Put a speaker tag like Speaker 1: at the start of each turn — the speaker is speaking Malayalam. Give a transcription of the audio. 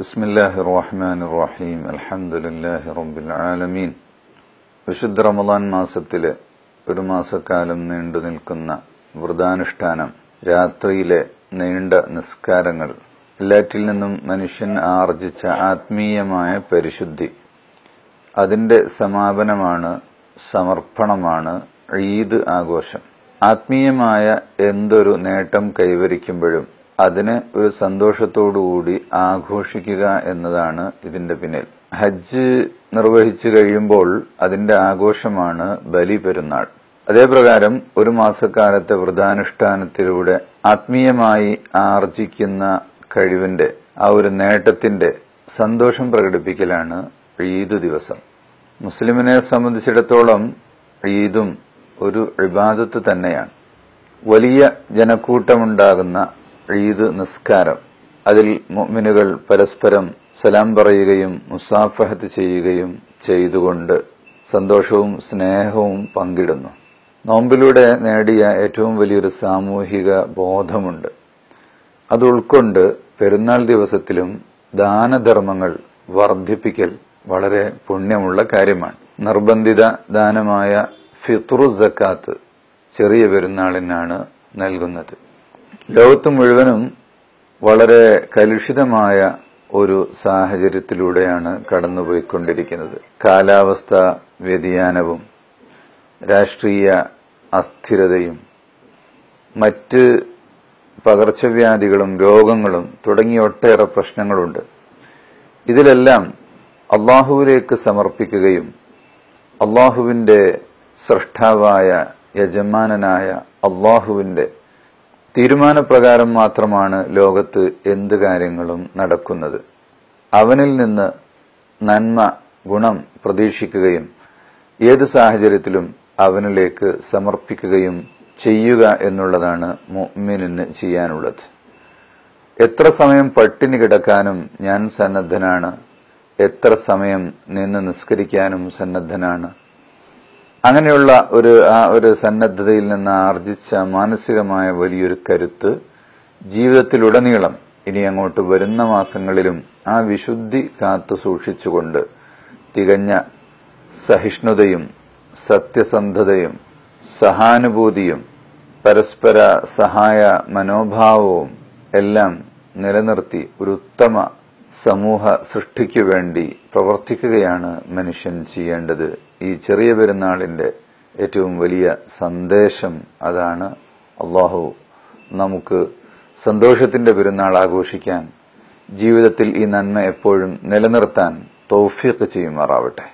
Speaker 1: ബിസ്മി അല്ലാഹി റഹ്മാൻ റഹീം അലഹമുല്ലാഹി റബ്ബിൽ ആലമീൻ വിശുദ്ധ റമദാൻ മാസത്തിലെ ഒരു മാസക്കാലം നീണ്ടു നിൽക്കുന്ന വ്രതാനുഷ്ഠാനം രാത്രിയിലെ നീണ്ട നിസ്കാരങ്ങൾ എല്ലാറ്റിൽ നിന്നും മനുഷ്യൻ ആർജിച്ച ആത്മീയമായ പരിശുദ്ധി അതിന്റെ സമാപനമാണ് സമർപ്പണമാണ് ഈദ് ആഘോഷം. ആത്മീയമായ എന്തൊരു നേട്ടം കൈവരിക്കുമ്പോഴും അതിനെ ഒരു സന്തോഷത്തോടുകൂടി ആഘോഷിക്കുക എന്നതാണ് ഇതിന്റെ പിന്നിൽ. ഹജ്ജ് നിർവഹിച്ചു കഴിയുമ്പോൾ അതിന്റെ ആഘോഷമാണ് ബലി പെരുന്നാൾ. അതേപ്രകാരം ഒരു മാസക്കാലത്തെ വ്രതാനുഷ്ഠാനത്തിലൂടെ ആത്മീയമായി ആർജിക്കുന്ന കഴിവിന്റെ ആ ഒരു നേട്ടത്തിന്റെ സന്തോഷം പ്രകടിപ്പിക്കലാണ് ഈദ് ദിവസം. മുസ്ലിമിനെ സംബന്ധിച്ചിടത്തോളം ഈദും ഒരു ഇബാദത്ത് തന്നെയാണ്. വലിയ ജനക്കൂട്ടമുണ്ടാകുന്ന ഈദ് നിസ്കാരം. അതിൽ മുഅ്മിനുകൾ പരസ്പരം സലാം പറയുകയും മുസാഫഹത്ത് ചെയ്യുകയും ചെയ്തുകൊണ്ട് സന്തോഷവും സ്നേഹവും പങ്കിടുന്നു. നോമ്പിലൂടെ നേടിയ ഏറ്റവും വലിയൊരു സാമൂഹിക ബോധമുണ്ട്. അത് ഉൾക്കൊണ്ട് പെരുന്നാൾ ദിവസത്തിലും ദാനധർമ്മങ്ങൾ വർദ്ധിപ്പിക്കൽ വളരെ പുണ്യമുള്ള കാര്യമാണ്. നിർബന്ധിത ദാനമായ ഫിത്രു ജക്കാത്ത് ചെറിയ പെരുന്നാളിനാണ് നൽകുന്നത്. ലോകത്ത് മുഴുവനും വളരെ കലുഷിതമായ ഒരു സാഹചര്യത്തിലൂടെയാണ് കടന്നുപോയിക്കൊണ്ടിരിക്കുന്നത്. കാലാവസ്ഥ വ്യതിയാനവും രാഷ്ട്രീയ അസ്ഥിരതയും മറ്റ് പകർച്ചവ്യാധികളും രോഗങ്ങളും തുടങ്ങിയ ഒട്ടേറെ പ്രശ്നങ്ങളുണ്ട്. ഇതിലെല്ലാം അള്ളാഹുവിലേക്ക് സമർപ്പിക്കുകയും അള്ളാഹുവിന്റെ സൃഷ്ടാവായ യജമാനനായ അള്ളാഹുവിന്റെ തീരുമാനപ്രകാരം മാത്രമാണ് ലോകത്ത് എന്ത് കാര്യങ്ങളും നടക്കുന്നത്. അവനിൽ നിന്ന് നന്മ ഗുണം പ്രതീക്ഷിക്കുകയും ഏത് സാഹചര്യത്തിലും അവനിലേക്ക് സമർപ്പിക്കുകയും ചെയ്യുക എന്നുള്ളതാണ് മുഅ്മിനിന് ചെയ്യാനുള്ളത്. എത്ര സമയം പട്ടിണി കിടക്കാനും ഞാൻ സന്നദ്ധനാണ്. എത്ര സമയം നിന്ന് നിസ്കരിക്കാനും സന്നദ്ധനാണ്. അങ്ങനെയുള്ള ഒരു ആ ഒരു സന്നദ്ധതയിൽ നിന്ന് ആർജിച്ച മാനസികമായ വലിയൊരു കരുത്ത് ജീവിതത്തിലുടനീളം ഇനി അങ്ങോട്ട് വരുന്ന മാസങ്ങളിലും ആ വിശുദ്ധി കാത്തു സൂക്ഷിച്ചുകൊണ്ട് തികഞ്ഞ സഹിഷ്ണുതയും സത്യസന്ധതയും സഹാനുഭൂതിയും പരസ്പര സഹായ മനോഭാവവും എല്ലാം നിലനിർത്തി ഒരു ഉത്തമ സമൂഹ സൃഷ്ടിക്കു വേണ്ടി പ്രവർത്തിക്കുകയാണ് മനുഷ്യൻ ചെയ്യേണ്ടത്. ഈ ചെറിയ പെരുന്നാളിന്റെ ഏറ്റവും വലിയ സന്ദേശം അതാണ് അള്ളാഹു നമുക്ക് സന്തോഷത്തിന്റെ പെരുന്നാൾ ആഘോഷിക്കാൻ ജീവിതത്തിൽ ഈ നന്മ എപ്പോഴും നിലനിർത്താൻ തൗഫീഖ് ചെയ്യുമാറാവട്ടെ.